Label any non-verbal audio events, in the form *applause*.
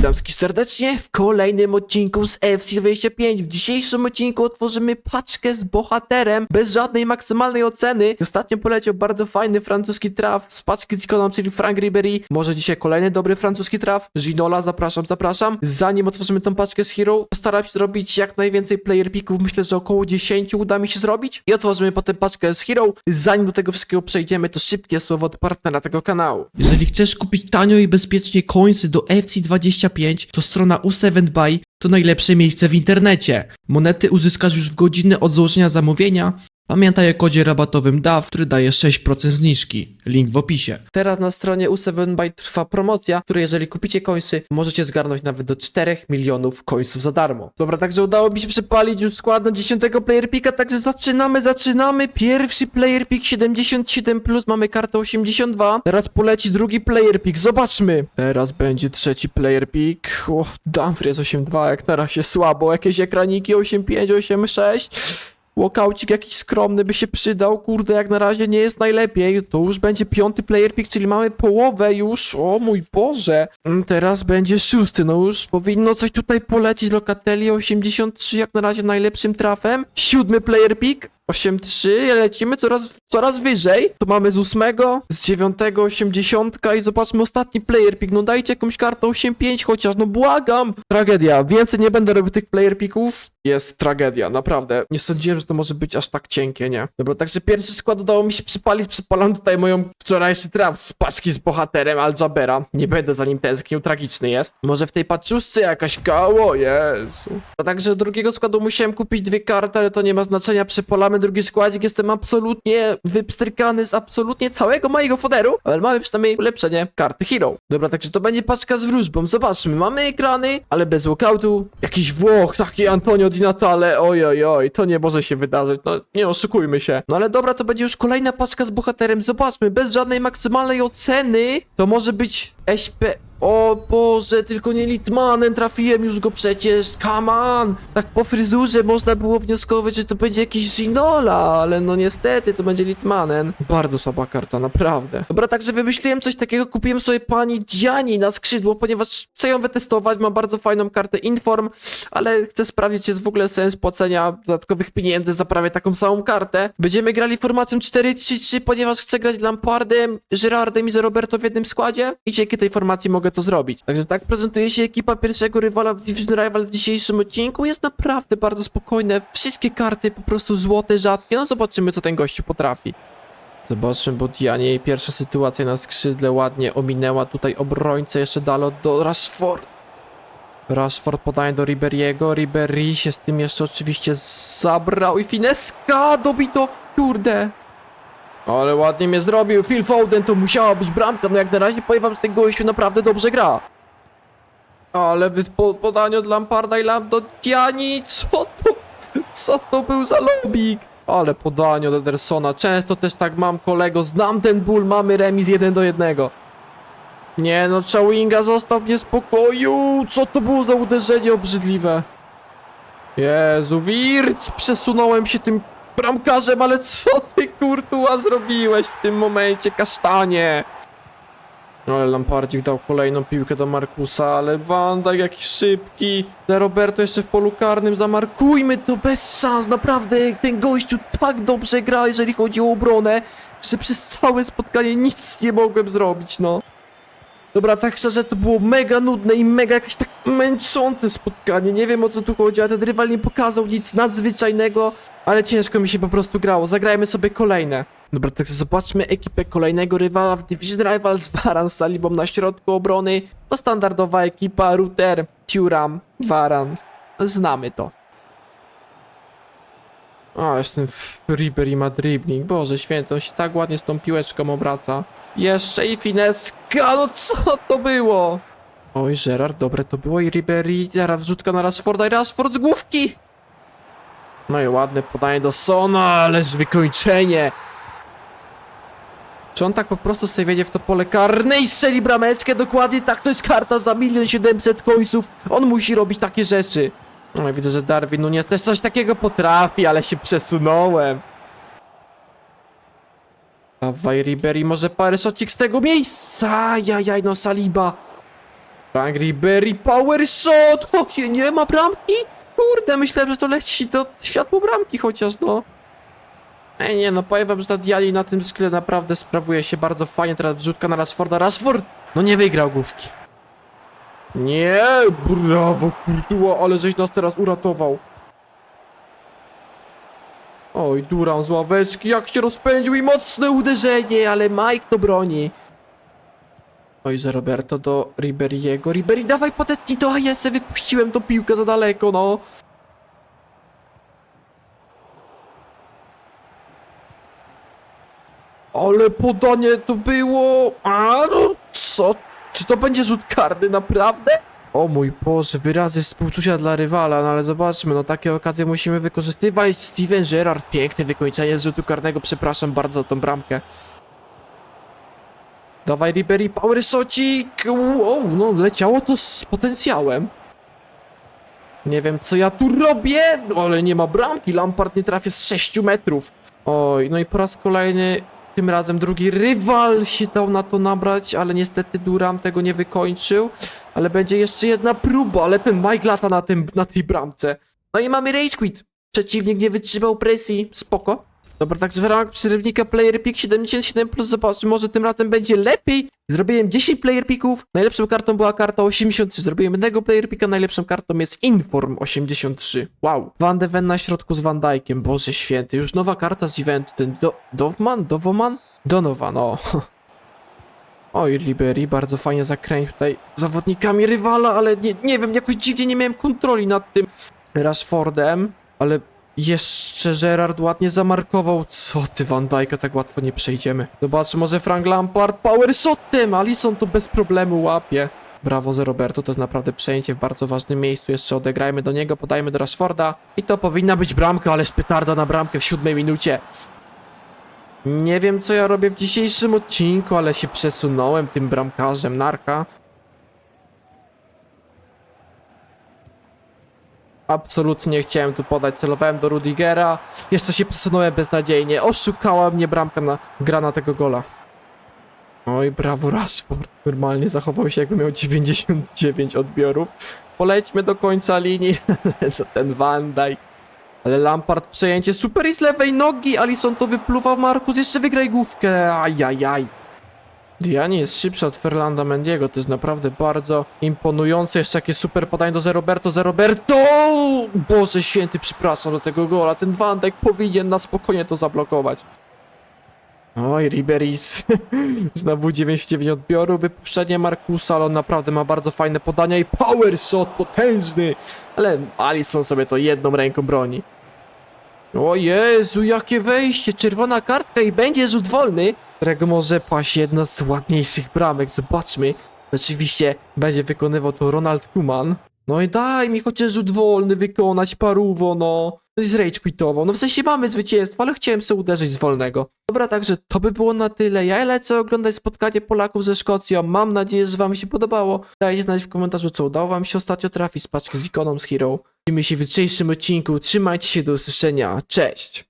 Witam wszystkich serdecznie w kolejnym odcinku z FC25. W dzisiejszym odcinku otworzymy paczkę z bohaterem bez żadnej maksymalnej oceny. Ostatnio poleciał bardzo fajny francuski traf z paczki z ikoną, czyli Frank Ribery. Może dzisiaj kolejny dobry francuski traf. Ginola, zapraszam, zapraszam. Zanim otworzymy tą paczkę z Hero, postaram się zrobić jak najwięcej player picków. Myślę, że około 10 uda mi się zrobić. I otworzymy potem paczkę z Hero. Zanim do tego wszystkiego przejdziemy, to szybkie słowo od partnera tego kanału. Jeżeli chcesz kupić tanio i bezpiecznie coinsy do FC25, to strona U7Buy to najlepsze miejsce w internecie. Monety uzyskasz już w godzinę od złożenia zamówienia. Pamiętaj o kodzie rabatowym DAW, który daje 6% zniżki. Link w opisie. Teraz na stronie U7Buy trwa promocja, której jeżeli kupicie końsy, możecie zgarnąć nawet do 4 milionów końców za darmo. Dobra, także udało mi się przepalić już skład na 10 player picka, także zaczynamy, zaczynamy. Pierwszy player pick 77+, plus, mamy kartę 82. Teraz poleci drugi player pick, zobaczmy. Teraz będzie trzeci player pick. O, Dumfries 8.2, jak na razie słabo. Jakieś ekraniki 8.5, 8.6. Walkaucik jakiś skromny by się przydał, kurde, jak na razie nie jest najlepiej. To już będzie piąty player pick, czyli mamy połowę już. O mój Boże. Mm, Teraz będzie szósty, no już powinno coś tutaj polecieć. Locatelli 83 jak na razie najlepszym trafem. Siódmy player pick. 8-3, lecimy coraz, coraz wyżej. Tu mamy z ósmego, z dziewiątego, 80 i zobaczmy ostatni player pick. No dajcie jakąś kartę 8-5 chociaż, no błagam. Tragedia, więcej nie będę robił tych player picków. Jest tragedia, naprawdę. Nie sądziłem, że to może być aż tak cienkie, nie? Dobra, także pierwszy skład udało mi się przypalić. Przypalam tutaj moją wczorajszy traf z paczki z bohaterem Aljabera. Nie będę za nim tęsknił, tragiczny jest. Może w tej paczuszce jakaś kało, Jezu. A także drugiego składu musiałem kupić dwie karty, ale to nie ma znaczenia. Przypolamy drugi składzik. Jestem absolutnie wypstrykany z absolutnie całego mojego foderu, ale mamy przynajmniej ulepszenie karty Hero. Dobra, także to będzie paczka z wróżbą. Zobaczmy, mamy ekrany, ale bez walkoutu. Jakiś Włoch, taki Antonio Di Natale. Oj, oj, oj, to nie może się wydarzyć. No, nie oszukujmy się. No ale dobra, to będzie już kolejna paczka z bohaterem. Zobaczmy, bez żadnej maksymalnej oceny. To może być SP... O Boże, tylko nie Litmanen, trafiłem już go przecież, come on! Tak po fryzurze można było wnioskować, że to będzie jakiś Ginola, ale no niestety to będzie Litmanen. Bardzo słaba karta, naprawdę. Dobra, także wymyśliłem coś takiego, kupiłem sobie pani Diani na skrzydło, ponieważ chcę ją wytestować, ma bardzo fajną kartę Inform, ale chcę sprawdzić, czy jest w ogóle sens płacenia dodatkowych pieniędzy za prawie taką samą kartę. Będziemy grali formacją 4-3-3, ponieważ chcę grać Lampardem, Gerardem i Roberto w jednym składzie i dzięki tej formacji mogę to zrobić. Także tak prezentuje się ekipa pierwszego rywala w Division Rival w dzisiejszym odcinku. Jest naprawdę bardzo spokojne. Wszystkie karty po prostu złote, rzadkie. No zobaczymy, co ten gościu potrafi. Zobaczmy, bo Dianie pierwsza sytuacja na skrzydle ładnie ominęła tutaj obrońcę, jeszcze dalo do Rashford. Rashford podaje do Riberiego, Ribery się z tym jeszcze oczywiście zabrał i fineska dobito, kurde. Ale ładnie mnie zrobił, Phil Foden to musiała być bramka, no jak na razie powiem wam, że ten gościu naprawdę dobrze gra. Ale po, podanie od Lamparda i Lamp do Diani, co to, co to był za lobik? Ale podanie od Edersona, często też tak mam kolego, znam ten ból, mamy remis 1 do 1. Nie no, Chawinga został w niespodzianiu, co to było za uderzenie obrzydliwe? Jezu, Wirc, przesunąłem się tym bramkarzem, ale co ty kurtuła zrobiłeś w tym momencie, kasztanie? No ale Lampardzik dał kolejną piłkę do Markusa, ale Van Dijk jakiś szybki. De Roberto jeszcze w polu karnym, zamarkujmy to bez szans, naprawdę ten gościu tak dobrze gra, jeżeli chodzi o obronę, że przez całe spotkanie nic nie mogłem zrobić, no. Dobra, tak szczerze, to było mega nudne i mega jakieś tak męczące spotkanie. Nie wiem o co tu chodzi, ale ten rywal nie pokazał nic nadzwyczajnego, ale ciężko mi się po prostu grało. Zagrajmy sobie kolejne. Dobra, tak zobaczmy ekipę kolejnego rywala w Division Rivals. Varan z Salibą na środku obrony. To standardowa ekipa, Router, Turam, Varan. Znamy to. Jestem w Ribery ma dribbling. Boże święty, on się tak ładnie z tą piłeczką obraca. Jeszcze i fineska, no co to było? Oj, Gerard, dobre to było i Ribery, teraz wrzutka na Rashforda i Rashford z główki! No i ładne podanie do Sona, ależ wykończenie! Czy on tak po prostu sobie wiedzie w to pole karne i strzeli brameczkę? Dokładnie tak, to jest karta za milion siedemset końców. On musi robić takie rzeczy. No widzę, że Darwin Nunes też coś takiego potrafi, ale się przesunąłem. Dawaj Ribery, może parę szocik z tego miejsca. Jajaj, no Saliba. Frank Ribery, power shot! O, nie, ma bramki? Kurde, myślałem, że to leci do światło bramki chociaż, no. Ej, nie, no powiem wam, że Diali na tym skle naprawdę sprawuje się bardzo fajnie. Teraz wrzutka na Rashforda. Rashford, no nie wygrał główki. Nie, brawo, kurtua, ale żeś nas teraz uratował. Oj, Duran z ławeczki, jak się rozpędził i mocne uderzenie, ale Mike to broni. Oj, że Roberto do Riberiego. Ribery, dawaj podetnij to, a ja se wypuściłem tą piłkę za daleko, no. Ale podanie to było... A co? Czy to będzie rzut karny, naprawdę? O mój Boże, wyrazy współczucia dla rywala, no ale zobaczmy, no takie okazje musimy wykorzystywać. Steven Gerrard, piękne wykończenie z rzutu karnego, przepraszam bardzo za tą bramkę. Dawaj Ribery, power shotcik! Wow, no leciało to z potencjałem. Nie wiem co ja tu robię, no, ale nie ma bramki, Lampard nie trafia z 6 metrów. Oj, no i po raz kolejny, tym razem drugi rywal się dał na to nabrać, ale niestety Duram tego nie wykończył. Ale będzie jeszcze jedna próba, ale ten Mike lata na, tym, na tej bramce. No i mamy rage quit. Przeciwnik nie wytrzymał presji, spoko. Dobra, tak w ramach przerywnika player pick 77 plus zobacz, może tym razem będzie lepiej. Zrobiłem 10 player picków, najlepszą kartą była karta 83, zrobiłem jednego player picka, najlepszą kartą jest Inform 83. Wow. Van de Ven na środku z Van Dijkiem, Boże święty, już nowa karta z eventu, ten Do Dovman? Dowoman? Donovan, o. *laughs* Oj, Libery, bardzo fajnie zakręcił tutaj zawodnikami rywala, ale nie, nie wiem, jakoś dziwnie nie miałem kontroli nad tym Rashfordem, ale jeszcze Gerard ładnie zamarkował. Co ty, Van tak łatwo nie przejdziemy. Zobacz, może Frank Lampard power shotem, Alisson to bez problemu łapie. Brawo ze Roberto, to jest naprawdę przejęcie w bardzo ważnym miejscu. Jeszcze odegrajmy do niego, podajmy do Rashforda. I to powinna być bramka, ale petarda na bramkę w siódmej minucie. Nie wiem, co ja robię w dzisiejszym odcinku, ale się przesunąłem tym bramkarzem, narka. Absolutnie chciałem tu podać, celowałem do Rudigera. Jeszcze się przesunąłem beznadziejnie. Oszukała mnie bramka na grana tego gola. Oj, brawo Rashford. Normalnie zachował się jakby miał 99 odbiorów. Polećmy do końca linii. *laughs* to ten Van Dijk. Ale Lampard przejęcie super i z lewej nogi. Alisson to wypluwał. Markus jeszcze wygraj główkę. Ajajaj. Diani jest szybszy od Ferlanda Mendiego, to jest naprawdę bardzo imponujące. Jeszcze takie super podanie do Zeroberto, Zeroberto! Boże święty, przepraszam do tego gola. Ten Van Dijk powinien na spokojnie to zablokować. Oj, Riberis. *laughs* Znowu 9 w 9 odbioru. Wypuszczenie Markusa, ale on naprawdę ma bardzo fajne podania i power shot potężny. Ale Alisson sobie to jedną ręką broni. O Jezu, jakie wejście! Czerwona kartka i będzie rzut wolny, którego może paść jedna z ładniejszych bramek. Zobaczmy. Oczywiście będzie wykonywał to Ronald Koeman. No i daj mi chociaż rzut wolny wykonać, paruwo, no. Z rage quitował. No w sensie mamy zwycięstwo, ale chciałem sobie uderzyć z wolnego. Dobra, także to by było na tyle. Ja lecę oglądać spotkanie Polaków ze Szkocją. Mam nadzieję, że wam się podobało. Dajcie znać w komentarzu, co udało wam się ostatnio trafić z paczki z ikoną z Hero. Widzimy się w jutrzejszym odcinku. Trzymajcie się, do usłyszenia. Cześć!